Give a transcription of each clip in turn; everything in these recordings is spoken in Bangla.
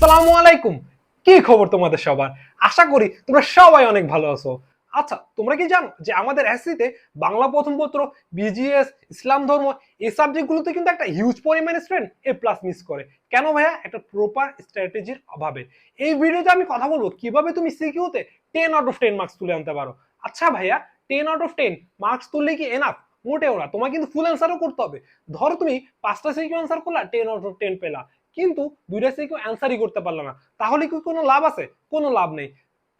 আসসালামু আলাইকুম। কি খবর তোমাদের সবার? আশা করি তোমরা সবাই অনেক ভালো আছো। আচ্ছা তোমরা কি জানো যে আমাদের এসসিতে বাংলা প্রথম পত্র বিজিএস ইসলাম ধর্ম এই সাবজেক্টগুলোতে কিন্তু একটা হিউজ পরিমাণে স্টুডেন্ট এ প্লাস মিস করে। কেন ভাইয়া? একটা প্রপার স্ট্র্যাটেজির অভাবে। এই ভিডিওতে আমি কথা বলব কীভাবে তুমি সিকিউতে ten out of ten marks তুলে আনতে পারো। আচ্ছা ভাইয়া ten out of ten marks তুললে কি এনাফ মোটেও না তোমার কিন্তু ফুল অ্যান্সারও করতে হবে। ধরো তুমি পাঁচটা সিকিউ অ্যান্সার করলা টেন আউট অফ টেন পেলা। কিন্তু দুইটা সিকিউ অ্যান্সারই করতে পারল না। তাহলে কি কোনো লাভ আছে? কোনো লাভ নেই।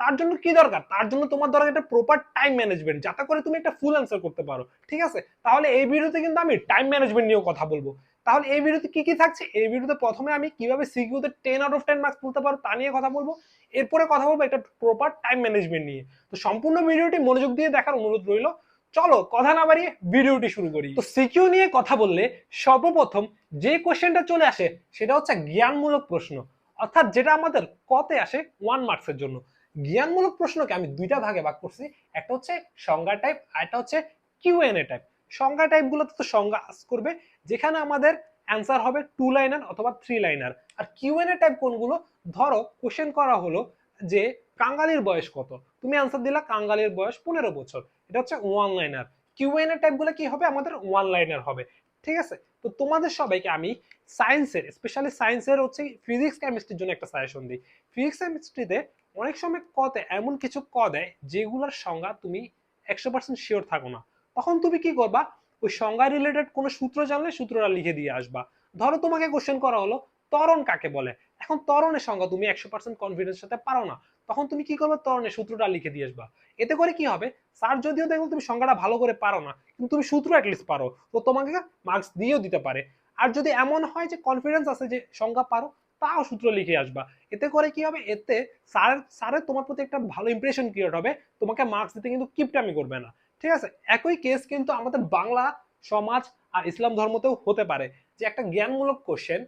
তার জন্য কি দরকার? তার জন্য তোমার দরকার একটা প্রপার টাইম ম্যানেজমেন্ট যাতে করে তুমি একটা ফুল অ্যান্সার করতে পারো। ঠিক আছে? তাহলে এই ভিডিওতে কিন্তু আমি টাইম ম্যানেজমেন্ট নিয়েও কথা বলব। তাহলে এই ভিডিওতে কি কি থাকছে? এই ভিডিওতে প্রথমে আমি কীভাবে সিকিউতে ten out of ten marks তুলতে পারো তা নিয়ে কথা বলব। এরপরে কথা বলব একটা প্রপার টাইম ম্যানেজমেন্ট নিয়ে। তো সম্পূর্ণ ভিডিওটি মনোযোগ দিয়ে দেখার অনুরোধ রইল। চলো, কথা না বাড়িয়ে ভিডিওটি শুরু করি। তো সিকিউ নিয়ে কথা বললে সর্বপ্রথম যে কোশ্চেনটা চলে আসে, সেটা হচ্ছে জ্ঞানমূলক প্রশ্ন। অর্থাৎ যেটা আমাদের কতে আসে ওয়ান মার্কসের জন্য। জ্ঞানমূলক প্রশ্নকে আমি দুইটা ভাগে ভাগ করছি। একটা হচ্ছে সংজ্ঞা টাইপ আর একটা হচ্ছে কিউএনএ টাইপ সংজ্ঞা টাইপগুলোতে তো সংজ্ঞা আস করবে, যেখানে আমাদের অ্যান্সার হবে টু লাইনার অথবা থ্রি লাইনার আর কিউএনএ টাইপ কোনগুলো? ধরো কোশ্চেন করা হলো যে কাঙ্গালির বয়স কত? তুমি অ্যান্সার দিলা কাঙ্গালির বয়স পনেরো বছর। এটা হচ্ছে ওয়ান লাইনার কিউএনএ টাইপগুলো কি হবে? আমাদের ওয়ান লাইনার হবে। ঠিক আছে? তো তোমাদের সবাইকে আমি সায়েন্সের স্পেশালি সায়েন্সের হচ্ছে ফিজিক্স কেমিস্ট্রির জন্য একটা সাজেশন দিই। ফিজিক্স কেমিস্ট্রিতে অনেক সময় কতে এমন কিছু ক দেয় যেগুলোর সংজ্ঞা তুমি একশো পার্সেন্ট শিওর থাকো না। তখন তুমি কি করবা? ওই সংজ্ঞা রিলেটেড কোনো সূত্র জানলে সূত্রটা লিখে দিয়ে আসবা। ধরো তোমাকে কোশ্চেন করা হলো, ত্বরণ কাকে বলে? এখন ত্বরণের সংজ্ঞা তুমি একশো পার্সেন্ট কনফিডেন্স সাথে পারো না। তখন তুমি কি করবে? ত্বরণের সূত্রটা লিখে দিয়ে আসবা। এতে করে কি হবে? স্যার যদিও দেখো তুমি সংজ্ঞাটা ভালো করে পারো না, কিন্তু তুমি সূত্র অ্যাটলিস্ট পারো। তো তোমাকে মার্কস দিয়েও দিতে পারে। আর যদি এমন হয় যে কনফিডেন্স আছে যে সংখ্যা পারো, তাও সূত্র লিখে আসবা। এতে করে কি হবে? এতে স্যার স্যারের তোমার প্রতি একটা ভালো ইমপ্রেশন ক্রিয়েট হবে। তোমাকে মার্কস দিতে কিন্তু কিপটামি করবে না। ঠিক আছে? একই কেস কিন্তু আমাদের বাংলা সমাজ আর ইসলাম ধর্মতেও হতে পারে। যে একটা জ্ঞানমূলক কোশ্চেন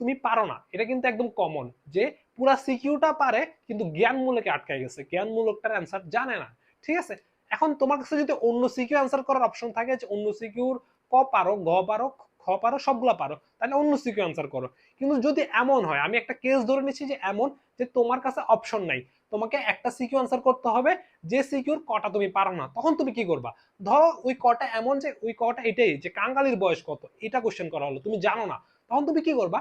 তুমি পারো না। এটা কিন্তু একদম কমন যে পুরা সিকিউটা পারে, কিন্তু জ্ঞানমূলকে আটকায় গেছে। জ্ঞানমূলকটার অ্যান্সার জানে না। ঠিক আছে? এখন তোমার কাছে যদি অন্য সিকিউ অ্যান্সার করার অপশন থাকে যে অন্য সিকিউর ক পারো গ পারো, খ পারো, সবগুলো পারো, তাহলে অন্য সিকিউ অ্যান্সার করো। কিন্তু যদি এমন হয়, আমি একটা কেস ধরে নিচ্ছি যে এমন যে তোমার কাছে অপশন নাই। তোমাকে একটা সিকিউ অ্যান্সার করতে হবে, যে সিকিউর কটা তুমি পারো না, তখন তুমি কি করবা? ধরো ওই কটা এমন যে, ওই কটা এটাই, যে কাঙ্গালির বয়স কত, এটা কোশ্চেন করা হলো, তুমি জানো না। তখন তুমি কি করবা?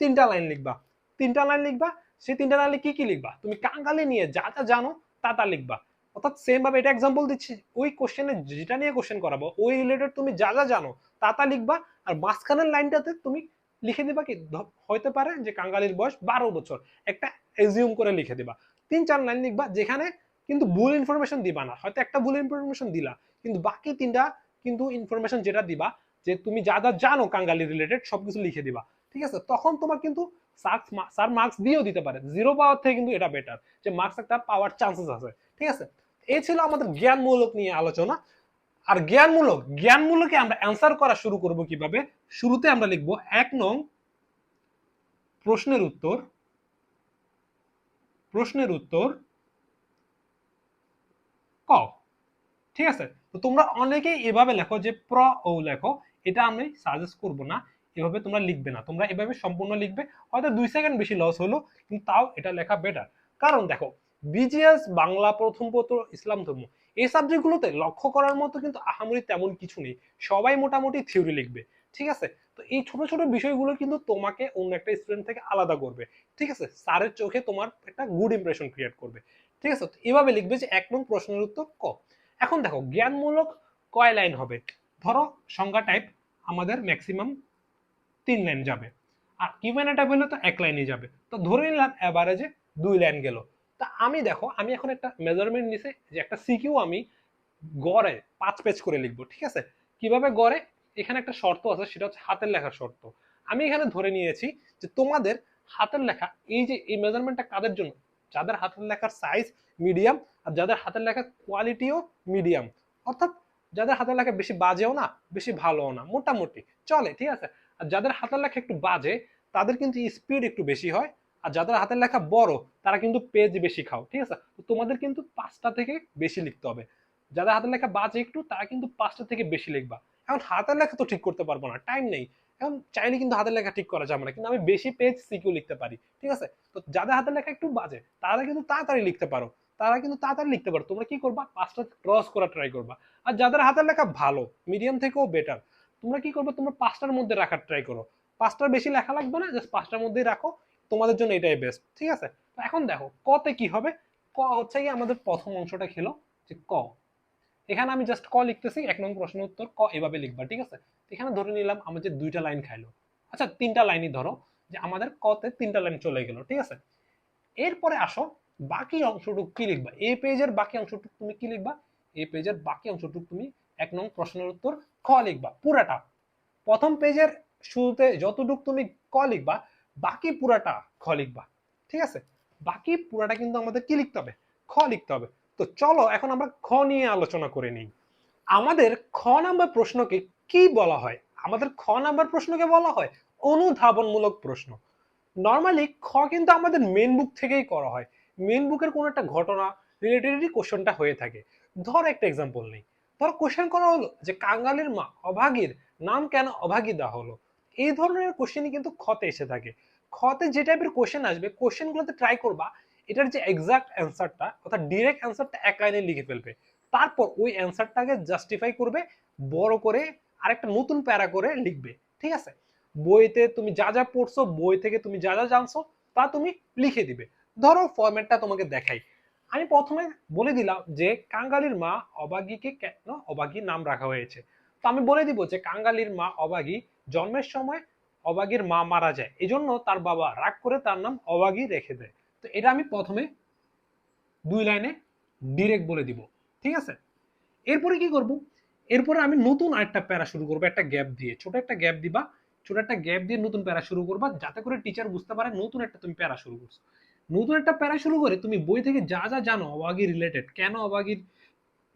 তিনটা লাইন লিখবা। তিনটা লাইন লিখবা সেই তিনটা লাইনে কি কি লিখবা? তুমি কাঙ্গালি নিয়ে যা যা জানো, তা তা লিখবা। অর্থাৎ সেম ভাবে এটা এক্সাম্পল দিচ্ছি। ওই কোশ্চেনে যেটা নিয়ে কোশ্চেন করাবো, ওই রিলেটেড তুমি যা যা জানো, তা তা লিখবা। আর মাঝখানের লাইনটাতে তুমি লিখে দিবা কি হইতে পারে যে কাঙ্গালির বয়স বারো বছর। একটা এজিউম করে লিখে দিবা। তিন চার লাইন লিখবা যেখানে কিন্তু ভুল ইনফরমেশন দিবা না। হয়তো একটা ভুল ইনফরমেশন দিলা, কিন্তু বাকি তিনটা কিন্তু ইনফরমেশন যেটা দিবা, যে তুমি যা যা জানো কাঙ্গালি রিলেটেড সবকিছু লিখে দিবা। ঠিক আছে? তখন তোমার কিন্তু স্যার মার্কস দিয়েও দিতে পারে। জিরো পাওয়ার থেকে কিন্তু এটা বেটার যে মার্কস একটা পাওয়ার চান্সেস আছে। ঠিক আছে? এই ছিল আমাদের জ্ঞানমূলক নিয়ে আলোচনা। আর জ্ঞানমূলক, জ্ঞানমূলকে আমরা অ্যান্সার করা শুরু করব কীভাবে? শুরুতে আমরা লিখব এক নং প্রশ্নের উত্তর। প্রশ্নের উত্তর ক। ঠিক আছে? তো তোমরা অনেকেই এভাবে লেখো যে প্র ও লেখো। এটা আমি সাজেস্ট করব না। এভাবে তোমরা লিখবে না। তোমরা এভাবে সম্পূর্ণ লিখবে, হয়তো দুই সেকেন্ড বেশি লস হলো, কিন্তু তাও এটা লেখা বেটার কারণ দেখো বিজিএস বাংলা প্রথম পত্র, ইসলাম ধর্ম, এই সাবজেক্টগুলোতে লক্ষ্য করার মতো কিন্তু আহামরি তেমন কিছু নেই। সবাই মোটামুটি থিওরি লিখবে, ঠিক আছে? তো এই ছোট ছোট বিষয়গুলো কিন্তু তোমাকে অন্য একটা স্টুডেন্ট থেকে আলাদা করবে, ঠিক আছে? স্যারের চোখে তোমার একটা গুড ইমপ্রেশন ক্রিয়েট করবে, ঠিক আছে? এভাবে লিখবে যে এক নং প্রশ্নের উত্তর ক। এখন দেখো, জ্ঞানমূলক কয় লাইন হবে? ধরো সংজ্ঞা টাইপ আমাদের ম্যাক্সিমাম তিন লাইন যাবে। আর কিউএনএ এটা হলে তো এক লাইনই যাবে। তো ধরে নিলাম অ্যাভারেজে দুই লাইন গেল। তা আমি দেখো, আমি এখন একটা মেজারমেন্ট নিছে যে একটা সিকিউ আমি গড়ে পাঁচ পেজ করে লিখব, ঠিক আছে? কীভাবে গড়ে? এখানে একটা শর্ত আছে, সেটা হচ্ছে হাতের লেখার শর্ত। আমি এখানে ধরে নিয়েছি যে তোমাদের হাতের লেখা, এই যে এই মেজারমেন্টটা কাদের জন্য? যাদের হাতের লেখার সাইজ মিডিয়াম আর যাদের হাতের লেখার কোয়ালিটিও মিডিয়াম অর্থাৎ যাদের হাতের লেখা বেশি বাজেও না, বেশি ভালোও না, মোটামুটি। চলে, ঠিক আছে? আর যাদের হাতের লেখা একটু বাজে, তাদের কিন্তু স্পিড একটু বেশি হয়। আর যাদের হাতের লেখা বড়, তারা কিন্তু পেজ বেশি খাও, ঠিক আছে? তো তোমাদের কিন্তু পাঁচটা থেকে বেশি লিখতে হবে। যাদের হাতের লেখা বাজে একটু, তারা কিন্তু পাঁচটা থেকে বেশি লিখবা। এখন হাতের লেখা তো ঠিক করতে পারব না টাইম নেই। এখন চাইলে কিন্তু হাতের লেখা ঠিক করা যাবে না, কিন্তু আমি বেশি পেজ সিকিউ লিখতে পারি, ঠিক আছে? তো যাদের হাতের লেখা একটু বাজে, তারা কিন্তু তাড়াতাড়ি লিখতে পারো। তারা কিন্তু তাড়াতাড়ি লিখতে পারো। তোমরা কি করবা? পাঁচটা ক্রস করা ট্রাই করবা। আর যাদের হাতের লেখা ভালো মিডিয়াম থেকেও বেটার তোমরা কি করবে? তোমরা পাঁচটার মধ্যে রাখার ট্রাই করো। পাঁচটার বেশি লেখা লাগবে না জাস্ট পাঁচটার মধ্যেই রাখো। তোমাদের জন্য এটাই বেস্ট ঠিক আছে? তো এখন দেখো কতে কি হবে? ক হচ্ছে কি আমাদের প্রথম অংশটা খেলো, যে ক। এখানে আমি জাস্ট ক লিখতেছি, এক নম্বর প্রশ্ন উত্তর, ক এভাবে লিখবা, ঠিক আছে? এখানে ধরে নিলাম আমাদের দুইটা লাইন খাইলো। আচ্ছা তিনটা লাইনই ধরো, যে আমাদের কতে তিনটা লাইন চলে গেল, ঠিক আছে? এরপরে আসো, বাকি অংশটুকু কি লিখবা? এ পেজের বাকি অংশটুকু তুমি কি লিখবা? এ পেজের বাকি অংশটুকু তুমি এক নং প্রশ্নের উত্তর খ লিখবা, পুরাটা। প্রথম পেজের শুরুতে যতটুকু তুমি ক লিখবা, বাকি পুরাটা খ লিখবা, ঠিক আছে? বাকি পুরাটা কিন্তু আমাদের কি লিখতে হবে? খ লিখতে হবে। তো চলো এখন আমরা খ নিয়ে আলোচনা করে নিই। আমাদের খ নাম্বার প্রশ্নকে কি বলা হয়? আমাদের খ নাম্বার প্রশ্নকে বলা হয় অনুধাবনমূলক প্রশ্ন। নর্মালি খ কিন্তু আমাদের মেন বুক থেকেই করা হয়। মেন বুকের কোনো একটা ঘটনা রিলেটেডই কোশ্চেনটা হয়ে থাকে। ধর একটা এক্সাম্পল নেই। ধর কোশ্চেন করা হলো যে কাঙ্গালির মা অভাগীর নাম কেন অভাগী দেওয়া হলো? এই ধরনের কোশ্চেনই কিন্তু খতে এসে থাকে। খতে যে টাইপের কোশ্চেন আসবে কোশ্চেনগুলোতে ট্রাই করবা, এটার যে এক্সাক্ট অ্যান্সারটা অর্থাৎ ডিরেক্ট অ্যান্সারটা এক লাইনে লিখে ফেলবে। তারপর ওই অ্যান্সারটাকে জাস্টিফাই করবে, বড় করে আরেকটা নতুন প্যারা করে লিখবে, ঠিক আছে? বইতে তুমি যা যা পড়ছো, বই থেকে তুমি যা যা জানছো, তা তুমি লিখে দিবে। ধরো ফরম্যাটটা তোমাকে দেখাই। আমি প্রথমে বলে দিলাম যে কাঙ্গালির মা অবাগীকে কেন অবাগী নাম রাখা হয়েছে। তো আমি বলে দিব যে কাঙ্গালির মা অবাগী জন্মের সময় অবাগীর মা মারা যায়। এজন্য তার বাবা রাগ করে তার নাম অবাগী রেখে দেয়। তো এটা আমি প্রথমে দুই লাইনে ডিরেক্ট বলে দিব। ঠিক আছে? এরপরে কি করব? এরপরে আমি নতুন আরেকটা প্যারা শুরু করব, একটা গ্যাপ দিয়ে। ছোট একটা গ্যাপ দিবা, ছোট একটা গ্যাপ দিয়ে নতুন প্যারা শুরু করবা, যাতে করে টিচার বুঝতে পারে নতুন একটা তুমি প্যারা শুরু করছ। নতুন একটা প্যারা শুরু করে তুমি বই থেকে যা যা জানো অবাগী রিলেটেড কেন অবাগীর,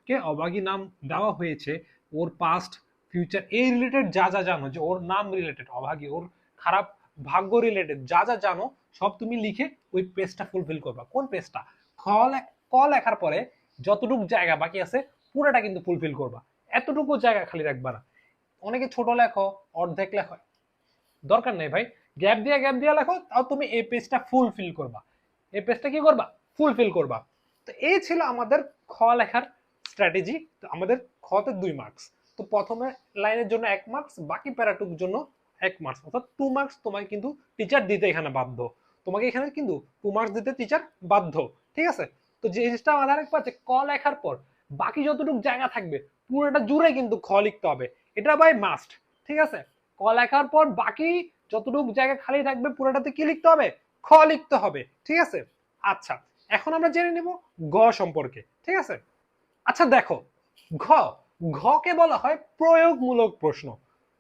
কে অবাগী নাম দেওয়া হয়েছে, ওর পাস্ট ফিউচার এই রিলেটেড যা যা জানো, যে ওর নাম রিলেটেড অভাগী ওর খারাপ ভাগ্য রিলেটেড যা যা জানো, সব তুমি লিখে ওই পেজটা ফুলফিল করবা। কোন পেজটা খ লে- ক লেখার পরে যতটুকু জায়গা বাকি আছে, পুরোটা কিন্তু ফুলফিল করবা। এতটুকু জায়গা খালি রাখবা না। অনেকে ছোট লেখো, অর্ধেক লেখো। দরকার নেই ভাই। গ্যাপ দিয়ে গ্যাপ দিয়ে লেখো, তাও তুমি এই পেজটা ফুলফিল করবা। এই পেজটা কি করবা? ফুলফিল করবা। তো এই ছিল আমাদের খ লেখার স্ট্র্যাটেজি তো আমাদের খতে দুই মার্কস তো প্রথমে লাইনের জন্য এক মার্কস বাকি প্যারাটুক জন্য এক মার্কস অর্থাৎ টু মার্কস তোমাকে কিন্তু টিচার দিতে এখানে বাধ্য। তোমাকে এখানে কিন্তু টু মার্কস দিতে টিচার বাধ্য। ঠিক আছে? তো যে জিনিসটা মাথায় রাখবা যে ক লেখার পর বাকি যতটুকু জায়গা থাকবে, পুরোটা জুড়ে কিন্তু খ লিখতে হবে। এটা বাই মাস্ট ঠিক আছে? ক লেখার পর বাকি যতটুকু জায়গা খালি থাকবে, পুরোটাতে কি লিখতে হবে? খ লিখতে হবে, ঠিক আছে? আচ্ছা এখন আমরা জেনে নিব গ সম্পর্কে, ঠিক আছে? আচ্ছা দেখো, ঘ, ঘকে বলা হয় প্রয়োগমূলক প্রশ্ন।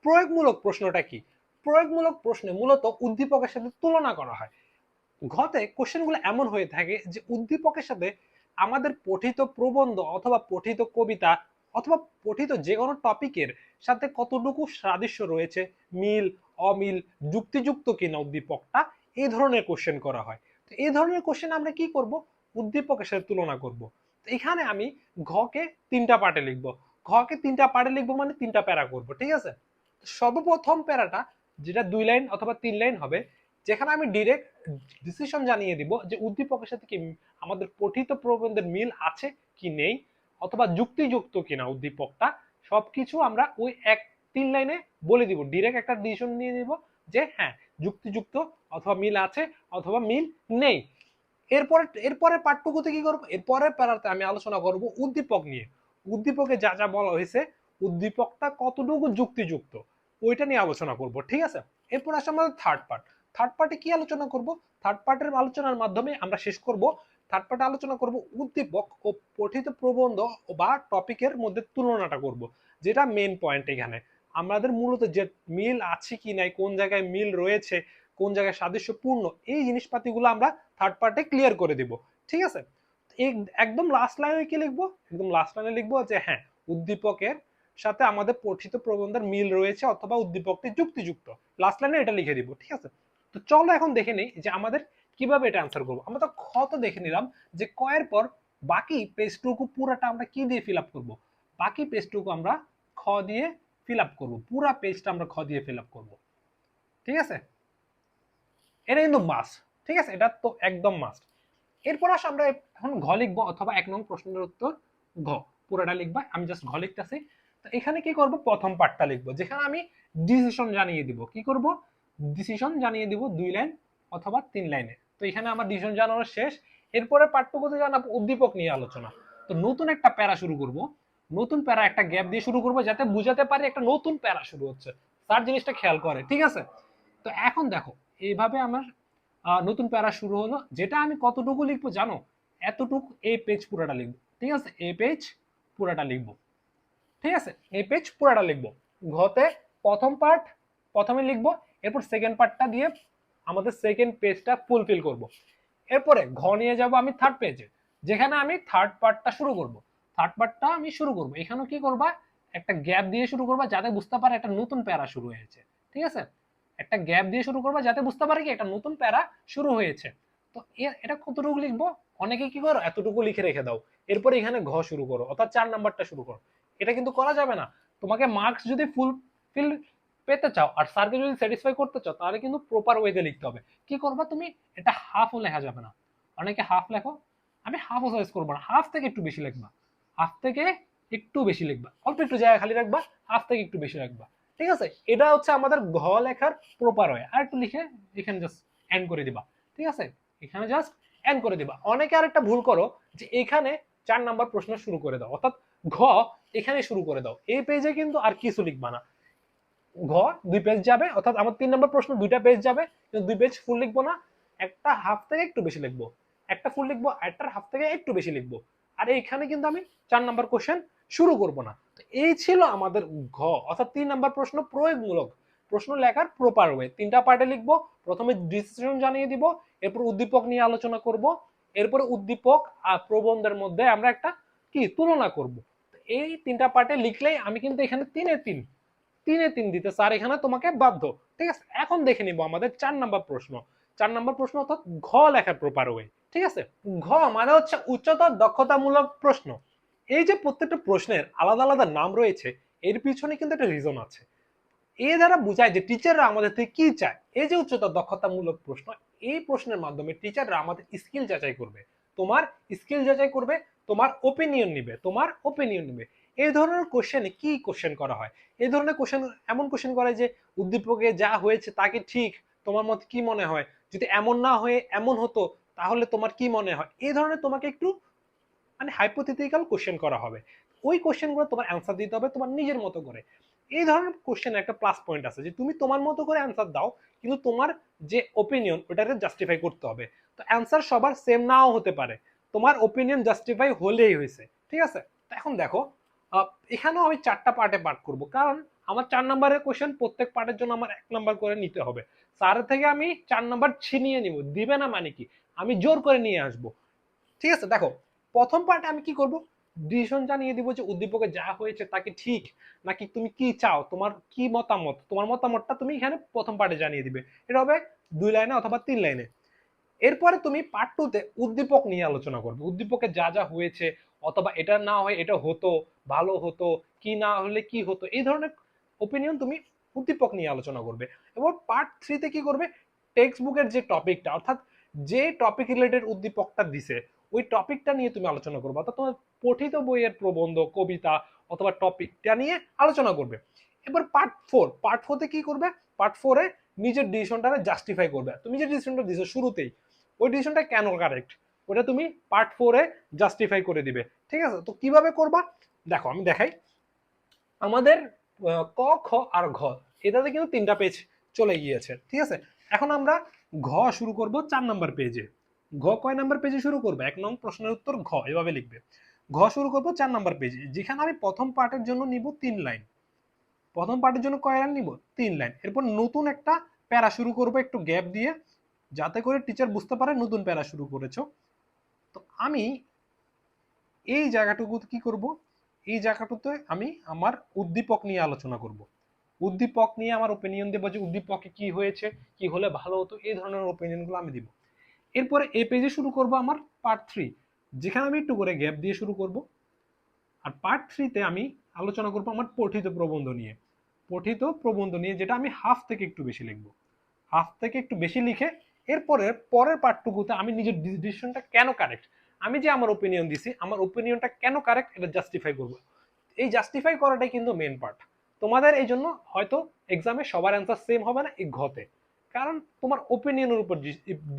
প্রয়োগমূলক প্রশ্নটা কি? প্রয়োগমূলক প্রশ্নে মূলত উদ্দীপকের সাথে তুলনা করা হয়। ঘতে কোশ্চেনগুলো এমন হয়ে থাকে যে উদ্দীপকের সাথে আমাদের পঠিত প্রবন্ধ অথবা পঠিত কবিতা অথবা পঠিত যে কোনো টপিকের সাথে কতটুকু সাদৃশ্য রয়েছে, মিল, অমিল, যুক্তিযুক্ত কিনা উদ্দীপকটা এই ধরনের কোশ্চেন করা হয়। তো এই ধরনের কোশ্চেন আমরা কি করব? উদ্দীপকের সাথে তুলনা করব। তো এখানে আমি ঘকে তিনটা পার্টে লিখব। ঘকে তিনটা পার্টে লিখব মানে তিনটা প্যারা করব, ঠিক আছে? সর্বপ্রথম প্যারাটা যেটা দুই লাইন অথবা তিন লাইন হবে, যেখানে আমি ডিরেক্ট ডিসিশন জানিয়ে দিব যে উদ্দীপকের সাথে কি আমাদের পঠিত প্রবন্ধের মিল আছে কি নেই অথবা যুক্তিযুক্ত কিনা উদ্দীপকটা, সবকিছু আমরা ওই এক তিন লাইনে বলে দিব। ডিরেক্ট একটা ডিসিশন নিয়ে নিব যে হ্যাঁ যুক্তিযুক্ত অথবা মিল আছে অথবা মিল নেই। এরপরে এরপরে পাঠটুকুতে কি করব? এরপরে প্যারাতে আমি আলোচনা করব উদ্দীপক নিয়ে। উদ্দীপকে যা যা বলা হয়েছে, উদ্দীপকটা কতটুকু যুক্তিযুক্ত, ওইটা নিয়ে আলোচনা করব, ঠিক আছে? এরপর আসে আমাদের থার্ড পার্ট থার্ড পার্টে কি আলোচনা করব? থার্ড পার্টের আলোচনার মাধ্যমে আমরা শেষ করব। থার্ড পার্টে আলোচনা করব উদ্দীপক ও পঠিত প্রবন্ধ বা টপিকের মধ্যে তুলনাটা করব, যেটা মেন পয়েন্ট এখানে। আমাদের মূলত যে মিল আছে কি নাই, কোন জায়গায় মিল রয়েছে, কোন জায়গায় সাদৃশ্যপূর্ণ, এই জিনিসপাতিগুলো আমরা থার্ড পার্টে ক্লিয়ার করে দিব। ঠিক আছে? একদম লাস্ট লাইনে কি লিখব? একদম লাস্ট লাইনে লিখব যে হ্যাঁ উদ্দীপকের সাথে আমাদের পঠিত প্রবন্ধের মিল রয়েছে অথবা উদ্দীপকটি যুক্তিযুক্ত। লাস্ট লাইনে এটা লিখে দিব, ঠিক আছে? তো চলো এখন দেখে নেই যে আমাদের কীভাবে এটা অ্যান্সার করব। আমরা তো খ তো দেখে নিলাম যে ক এর পর বাকি পেজটুকু পুরাটা আমরা কি দিয়ে ফিল আপ করব? বাকি পেজটুকু আমরা খ দিয়ে ফিল আপ করব। পুরা পেজটা আমরা খ দিয়ে ফিল আপ করব। ঠিক আছে? এটা কিন্তু মাস্ট ঠিক আছে? এটা তো একদম মাস্ট এরপর আসো আমরা এখন ঘ লিখব অথবা এক নং প্রশ্নের উত্তর ঘ। পুরোটা লিখবা, আমি জাস্ট ঘ লিখতেছি। তো এখানে কি করব? প্রথম পার্টটা লিখব। যেখানে আমি ডিসিশন জানিয়ে দিব। কি করব? ডিসিশন জানিয়ে দিব দুই লাইন অথবা তিন লাইনে তো এখানে আমার ডিসিশন জানানো শেষ। এরপরে পাঠ্যপুস্তকে জানাব উদ্দীপক নিয়ে আলোচনা। তো নতুন একটা প্যারা শুরু করব। নতুন প্যারা একটা গ্যাপ দিয়ে শুরু করব যাতে বুঝাতে পারি একটা নতুন প্যারা শুরু হচ্ছে। তার জিনিসটা খেয়াল করে, ঠিক আছে? তো এখন দেখো, এইভাবে আমার নতুন প্যারা শুরু হলো। যেটা আমি কতটুকু লিখব জানো? এতটুকু এই পেজ পুরাটা লিখব, ঠিক আছে? এই পেজ পুরাটা লিখব, ঠিক আছে? এই পেজ পুরাটা লিখব। ঘতে প্রথম পার্ট প্রথমে লিখব, এরপর সেকেন্ড পার্টটা দিয়ে আমাদের সেকেন্ড পেজটা ফুলফিল করব। এরপরে ঘ নিয়ে যাব আমি থার্ড পেজে যেখানে আমি থার্ড পার্টটা শুরু করব। থার্ড পার্টটা আমি শুরু করব। এখানেও কি করবা? একটা গ্যাপ দিয়ে শুরু করবা যাতে বুঝতে পারে একটা নতুন প্যারা শুরু হয়েছে। ঠিক আছে? একটা গ্যাপ দিয়ে শুরু করবা যাতে বুঝতে পারে কি একটা নতুন প্যারা শুরু হয়েছে। তো এটা কতটুকু লিখব? অনেকে কি করো? এতটুকু লিখে রেখে দাও। এরপর এখানে ঘ শুরু করো। অর্থাৎ চার নাম্বারটা শুরু করো। এটা কিন্তু করা যাবে না। তোমাকে মার্কস যদি ফুল ফিল পেতে চাও আর স্যারকে যদি স্যাটিসফাই করতে চাও, তাহলে কিন্তু প্রপার ওয়েতে লিখতে হবে। কি করবা তুমি? এটা হাফও লেখা যাবে না। অনেকে হাফ লেখো। আমি হাফও সাইজ করব না। হাফ থেকে একটু বেশি লিখবা। হাফ থেকে একটু বেশি লিখবা। অল্প একটু জায়গা খালি রাখবা হাফ থেকে একটু বেশি রাখবা। ঠিক আছে? এটা হচ্ছে আমাদের ঘ লেখার প্রপার ওয়ে আর একটু লিখে এখানে জাস্ট এন্ড করে দিবা। ঠিক আছে? এখানে জাস্ট এন্ড করে দিবা। অনেকে আরেকটা ভুল করো, যে এখানে চার নাম্বার প্রশ্ন শুরু করে দাও। অর্থাৎ ঘ এখানে শুরু করে দাও। এই পেজে কিন্তু আর কিছু লিখবা না। ঘ দুই পেজ যাবে, অর্থাৎ আমার তিন নম্বর প্রশ্ন দুইটা পেজ যাবে, কিন্তু দুই পেজ ফুল লিখব না। একটা হাফ থেকে একটু বেশি লিখব। একটা ফুল লিখব একটার হাফ থেকে একটু বেশি লিখব। আর এইখানে কিন্তু আমি চার নাম্বার কোশ্চেন শুরু করব না। তো এই ছিল আমাদের ঘ, অর্থাৎ তিন নাম্বার প্রশ্ন প্রয়োগমূলক। প্রশ্ন লেখার প্রপার ওয়ে তিনটা পার্টে লিখব, প্রথমে ডিসিশন জানিয়ে দিব, এরপর উদ্দীপক নিয়ে আলোচনা করব, এরপরে উদ্দীপক আর প্রবন্ধের মধ্যে আমরা একটা কি তুলনা করব। এই তিনটা পার্টে লিখলেই আমি কিন্তু এখানে তিনে তিন তিনে তিন দিতে স্যার এখানে তোমাকে বাধ্য। ঠিক আছে? এখন দেখে নিব আমাদের চার নাম্বার প্রশ্ন। চার নাম্বার প্রশ্ন অর্থাৎ ঘ লেখার প্রপার ওয়ে ঠিক আছে? ঘ মানে হচ্ছে উচ্চতর দক্ষতামূলক প্রশ্ন। এই যে প্রত্যেকটা প্রশ্নের আলাদা আলাদা নাম রয়েছে, এর পিছনে কিন্তু একটা রিজন আছে। এ দ্বারা বোঝায় যে টিচাররা আমাদের থেকে কি চায়, এই যে উচ্চতর দক্ষতামূলক প্রশ্ন, এই প্রশ্নের মাধ্যমে টিচাররা আমাদের স্কিল যাচাই করবে। তোমার স্কিল যাচাই করবে, তোমার ওপিনিয়ন নিবে, তোমার ওপিনিয়ন নিবে। এই ধরনের কোশ্চেনে কি কোশ্চেন করা হয়? এই ধরনের কোশ্চেন এমন কোশ্চেন করে যে উদ্দীপকে যা হয়েছে তাকে ঠিক তোমার মত কি মনে হয়? যদি এমন না হয়ে এমন হতো তাহলে তোমার কি মনে হয়? এই ধরনের তোমাকে একটু মানে হাইপোথেটিক্যাল কোশ্চেন করা হবে। ওই কোশ্চেনগুলো তোমার অ্যান্সার দিতে হবে তোমার নিজের মতো করে। এই ধরনের কোশ্চেন একটা প্লাস পয়েন্ট আছে যে তুমি তোমার মতো করে অ্যান্সার দাও, কিন্তু তোমার যে ওপিনিয়ন ওটাকে জাস্টিফাই করতে হবে। তো অ্যান্সার সবার সেম নাও হতে পারে। তোমার ওপিনিয়ন জাস্টিফাই হলেই হয়েছে। ঠিক আছে? তো এখন দেখো এখানেও আমি চারটা পার্টে পার্ট করব। কারণ আমার চার নম্বরের কোশ্চেন প্রত্যেক পার্টের জন্য আমার এক নাম্বার করে নিতে হবে। স্যারের থেকে আমি চার নাম্বার ছিনিয়ে নিব। দিবে না মানে কি? আমি জোর করে নিয়ে আসব। ঠিক আছে? দেখো, প্রথম পার্টে আমি কি করব? ডিসিশন জানিয়ে দিব যে উদ্দীপকে যা হয়েছে তাকে ঠিক? নাকি তুমি কি চাও? তোমার কি মতামত? তোমার মতামতটা তুমি এখানে প্রথম পার্টে জানিয়ে দিবে। এটা হবে দুই লাইনে অথবা তিন লাইনে। এরপরে তুমি পার্ট টুতে উদ্দীপক নিয়ে আলোচনা করবে। উদ্দীপকে যা যা হয়েছে, অথবা এটা না হয় এটা হতো, ভালো হতো, কি না হলে কি হতো, এই ধরনের ওপিনিয়ন তুমি উদ্দীপক নিয়ে আলোচনা করবে। এবং পার্ট থ্রিতে কি করবে? টেক্সট বুকের যে টপিকটা অর্থাৎ যে টপিক রিলেটেড উদ্দীপকটা দিছে, ওই টপিকটা নিয়ে তুমি আলোচনা করবে, অর্থাৎ তোমার পঠিত বইয়ের প্রবন্ধ, কবিতা অথবা টপিকটা নিয়ে আলোচনা করবে। এবার পার্ট ফোর পার্ট ফোরতে কি করবে? পার্ট ফোরে নিজের ডিসিশনটাকে জাস্টিফাই করবে। তুমি যে ডিসিশনটা দিছো শুরুতেই, ওই ডিসিশনটা কেন কারেক্ট ওটা তুমি পার্ট ফোরে জাস্টিফাই করে দিবে। ঠিক আছে? তো কীভাবে করবা? দেখো, আমি দেখাই। আমাদের ক, খ আর ঘ, এটাতে কিন্তু তিনটা পেজ চলে গিয়েছে। ঠিক আছে? এখন আমরা ঘ শুরু করব চার নাম্বার পেজে ঘ কয় নাম্বার পেজে শুরু করবে? এক নং প্রশ্নের উত্তর ঘ, এভাবে লিখবে। ঘ শুরু করব চার নাম্বার পেজে যেখানে আমি প্রথম পার্টের জন্য নিব তিন লাইন। প্রথম পার্টের জন্য কয় লাইন নিব? তিন লাইন। এরপর নতুন একটা প্যারা শুরু করব একটু গ্যাপ দিয়ে, যাতে করে টিচার বুঝতে পারে নতুন প্যারা শুরু করেছ। তো আমি এই জায়গাটুকু কি করব? এই জায়গাটুতে আমি আমার উদ্দীপক নিয়ে আলোচনা করব। উদ্দীপক নিয়ে আমার ওপিনিয়ন দেবো যে উদ্দীপকে কি হয়েছে, কি হলে ভালো হতো, এই ধরনের ওপিনিয়নগুলো আমি দিব। এরপরে এই পেজে শুরু করব আমার পার্ট থ্রি যেখানে আমি একটু করে গ্যাপ দিয়ে শুরু করব। আর পার্ট থ্রিতে আমি আলোচনা করব আমার পঠিত প্রবন্ধ নিয়ে। পঠিত প্রবন্ধ নিয়ে যেটা আমি হাফ থেকে একটু বেশি লিখব। হাফ থেকে একটু বেশি লিখে এরপরে পরের পার্টটুকুতে আমি নিজের ডিসিশনটা কেন কারেক্ট আমি যে আমার ওপিনিয়ন দিছি, আমার ওপিনিয়নটা কেন কারেক্ট এটা জাস্টিফাই করব। এই জাস্টিফাই করাটাই কিন্তু মেন পার্ট তোমাদের এই জন্য হয়তো এক্সামে সবার অ্যান্সার সেম হবে না, এই ঘতে কারণ তোমার ওপিনিয়নের উপর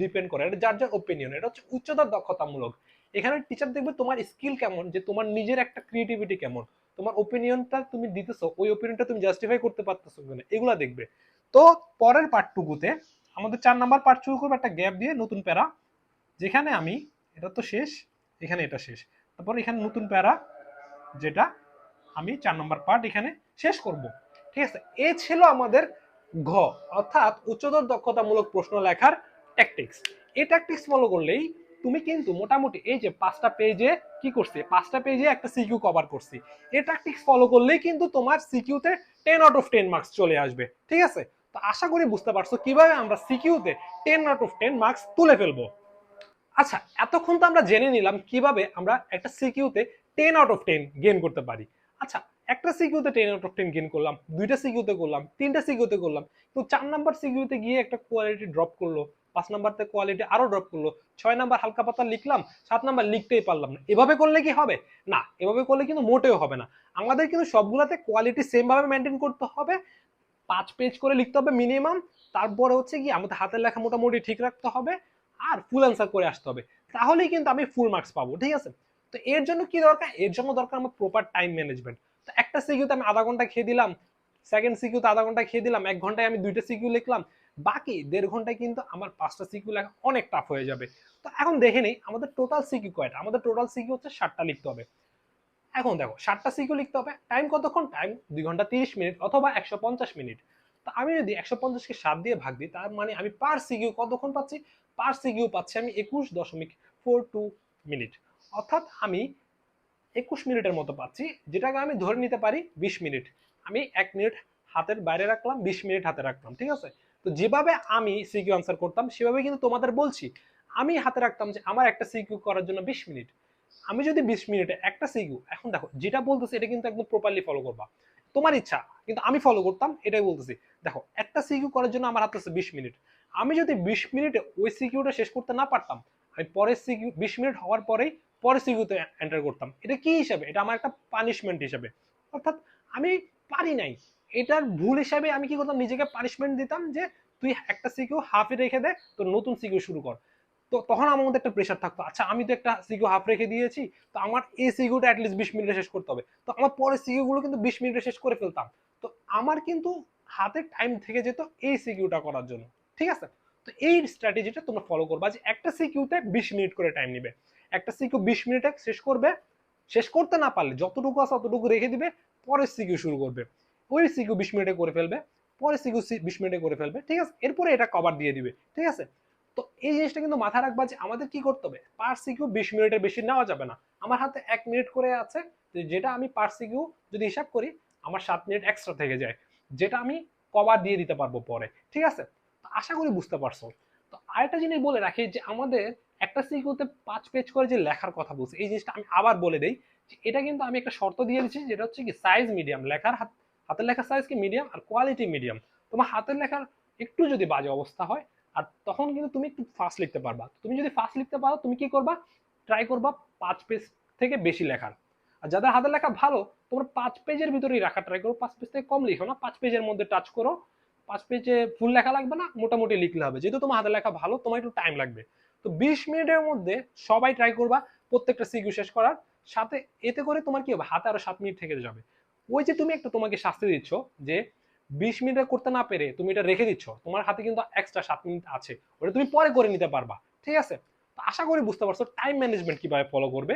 ডিপেন্ড করে, এটা যার যার ওপিনিয়ন এটা হচ্ছে উচ্চতার দক্ষতামূলক। এখানে টিচার দেখবে তোমার স্কিল কেমন, যে তোমার নিজের একটা ক্রিয়েটিভিটি কেমন। তোমার ওপিনিয়নটা তুমি দিতেছো, ওই ওপিনিয়নটা তুমি জাস্টিফাই করতে পারতেছো কিনা, এগুলা দেখবে। তো পরের পার্টটুকুতে আমাদের চার নাম্বার পার্ট শুরু করব, একটা গ্যাপ দিয়ে নতুন প্যারা। যেখানে আমি, এটা তো শেষ, এখানে এটা শেষ। তারপর এখানে নতুন প্যারা, যেটা আমি চার নম্বর পার্ট এখানে শেষ করব। ঠিক আছে? এ ছিল আমাদের ঘ। অর্থাৎ উচ্চতর দক্ষতামূলক প্রশ্ন লেখার ট্যাকটিক্স এই ট্যাকটিক্স ফলো করলেই তুমি কিন্তু মোটামুটি এই যে পাঁচটা পেজে কি করছি? পাঁচটা পেজে একটা সিকিউ কভার করছি। এই ট্যাকটিক্স ফলো করলেই কিন্তু তোমার সিকিউতে ten out of ten marks চলে আসবে। ঠিক আছে? তো আশা করি বুঝতে পারছ কীভাবে আমরা সিকিউতে ten out of ten marks তুলে ফেলব। আচ্ছা এতক্ষণ তো আমরা জেনে নিলাম কীভাবে আমরা একটা সিকিউতে ten out of ten gain করতে পারি। আচ্ছা একটা সিকিউতে ten out of ten gain করলাম, দুইটা সিকিউতে করলাম, তিনটা সিকিউতে করলাম, তো চার নাম্বার সিকিউতে গিয়ে একটা কোয়ালিটি ড্রপ করল, পাঁচ নাম্বারতে কোয়ালিটি আরও ড্রপ করল, ছয় নাম্বার হালকা পাতা লিখলাম, সাত নাম্বার লিখতেই পারলাম না। এভাবে করলে কি হবে? না, এভাবে করলে কিন্তু মোটেও হবে না। আমাদের কিন্তু সবগুলাতে কোয়ালিটি সেমভাবে মেনটেন করতে হবে, পাঁচ পেজ করে লিখতে হবে মিনিমাম তারপরে হচ্ছে কি আমাদের হাতের লেখা মোটামুটি ঠিক রাখতে হবে, আর ফুল অ্যান্সার করে আসতে হবে। তাহলেই কিন্তু আমি ফুল মার্কস পাবো, ঠিক আছে? তো এর জন্য কি দরকার? এর জন্য দরকার আমার প্রপার টাইম ম্যানেজমেন্ট একটা সিকিউতে আমি আধা ঘণ্টা খেয়ে দিলাম সেকেন্ড সিকিউতে আধা ঘণ্টা খেয়ে দিলাম, এক ঘন্টায় আমি দুইটা সিকিউ লিখলাম, বাকি দেড় ঘন্টায় কিন্তু আমার পাঁচটা সিকিউ লেখা অনেক টাফ হয়ে যাবে। তো এখন দেখে নেই, আমাদের টোটাল সিকিউ কয়টা? আমাদের টোটাল সিকিউ হচ্ছে ষাটটা লিখতে হবে। এখন দেখো ষাটটা সিকিউ লিখতে হবে টাইম কতক্ষণ? টাইম দুই ঘণ্টা তিরিশ মিনিট অথবা একশো পঞ্চাশ মিনিট। তো আমি যদি একশো পঞ্চাশকে সাত দিয়ে ভাগ দিই, তার মানে আমি পার সিকিউ কতক্ষণ পাচ্ছি? পার সিকিউ পাচ্ছি আমি একুশ দশমিক ফোর টু মিনিট। অর্থাৎ আমি একুশ মিনিটের মতো পাচ্ছি, যেটাকে আমি ধরে নিতে পারি বিশ মিনিট। আমি এক মিনিট হাতের বাইরে রাখলাম, বিশ মিনিট হাতে রাখলাম, ঠিক আছে? তো যেভাবে আমি সিকিউ আনসার করতাম, সেভাবে কিন্তু তোমাদের বলছি। আমি হাতে রাখতাম যে আমার একটা সিকিউ করার জন্য বিশ মিনিট। আমি যদি বিশ মিনিটে একটা সিকিউ, এখন দেখো, যেটা বলতেছি এটা কিন্তু একদম প্রপারলি ফলো করবা। তোমার ইচ্ছা, কিন্তু আমি ফলো করতাম, এটাই বলতেছি। দেখো, একটা সিকিউ করার জন্য আমার হাতে আছে বিশ মিনিট। আমি যদি বিশ মিনিটে ওই সিকিউটা শেষ করতে না পারতাম, আমি পরের সিকিউ, বিশ মিনিট হওয়ার পরেই পরের সিকিউতে এন্টার করতাম। এটা কি হিসাবে? এটা আমার একটা পানিশমেন্ট হিসাবে। অর্থাৎ আমি পারি নাই। এটার ভুল হিসাবে আমি কি করতাম? নিজেকে পানিশমেন্ট দিতাম যে তুই একটা সিকিউ হাফে রেখে দে, তোর নতুন সিকিউ শুরু কর। তো তখন আমার মধ্যে একটা প্রেশার থাকতো আচ্ছা আমি তো একটা সিকিউ হাফ রেখে দিয়েছি, তো আমার এই সিকিউটা অ্যাটলিস্ট বিশ মিনিটে শেষ করতে হবে। তো আমার পরের সিকিউগুলো কিন্তু বিশ মিনিটে শেষ করে ফেলতাম। তো আমার কিন্তু হাতে টাইম থেকে যেত এই সিকিউটা করার জন্য। ঠিক আছে? তো এই স্ট্র্যাটেজিটা তোমরা ফলো করবা যে একটা সিকিউতে বিশ মিনিট করে টাইম নিবে। একটা সিকিউ বিশ মিনিটে শেষ করবে। শেষ করতে না পারলে যতটুকু আছে ততটুকু রেখে দিবে, পরের সিকিউ শুরু করবে। ওই সিকিউ বিশ মিনিটে করে ফেলবে, পরের সিকিউ বিশ মিনিটে করে ফেলবে, ঠিক আছে? এরপরে এটা কভার দিয়ে দিবে, ঠিক আছে? তো এই জিনিসটা কিন্তু মাথায় রাখবা যে আমাদের কি করতে হবে? পার সিকিউ বিশ মিনিটের বেশি নেওয়া যাবে না। আমার হাতে এক মিনিট করে আছে যেটা আমি পার সিকিউ যদি হিসাব করি, আমার সাত মিনিট এক্সট্রা থেকে যায়, যেটা আমি কভার দিয়ে দিতে পারব পরে, ঠিক আছে? আশা করি বুঝতে পারছ। তো আরেকটা জিনিস বলে রাখি যে আমাদের একটা সিকিউতে পাঁচ পেজ করে যে লেখার কথা বলছি, এই জিনিসটা আমি আবার বলে দেই এটা কিন্তু আমি একটা শর্ত দিয়ে দিচ্ছি যেটা হচ্ছে কি সাইজ মিডিয়াম লেখার হাত, হাতের লেখার সাইজ কি মিডিয়াম আর কোয়ালিটি মিডিয়াম তোমার হাতের লেখার একটু যদি বাজে অবস্থা হয়, আর তখন কিন্তু তুমি একটু ফাস্ট লিখতে পারবা। তুমি যদি ফাস্ট লিখতে পারো, তুমি কি করবা? ট্রাই করবা পাঁচ পেজ থেকে বেশি লেখার। আর যাদের হাতের লেখা ভালো, তোমরা পাঁচ পেজের ভিতরেই রাখা ট্রাই করো, পাঁচ পেজ থেকে কম লিখো না, পাঁচ পেজের মধ্যে টাচ করো। পাঁচ পেজে ফুল লেখা লাগবে না, মোটামুটি লিখলে হবে। যেহেতু তোমার হাতের লেখা ভালো, তোমার একটু টাইম লাগবে। তো বিশ মিনিটের মধ্যে সবাই ট্রাই করবা, প্রত্যেকটা সিকিউ শেষ করার। সাথে এতে করে তোমার কি হবে? হাতে আরও সাত মিনিট থেকে যাবে। ওই যে তুমি একটা তোমাকে শাস্তি দিচ্ছ যে বিশ মিনিটে করতে না পেরে তুমি এটা রেখে দিচ্ছ, তোমার হাতে কিন্তু এক্সট্রা সাত মিনিট আছে। ওটা তুমি পরে করে নিতে পারবা। ঠিক আছে? আশা করি বুঝতে পারছ টাইম ম্যানেজমেন্ট কীভাবে ফলো করবে।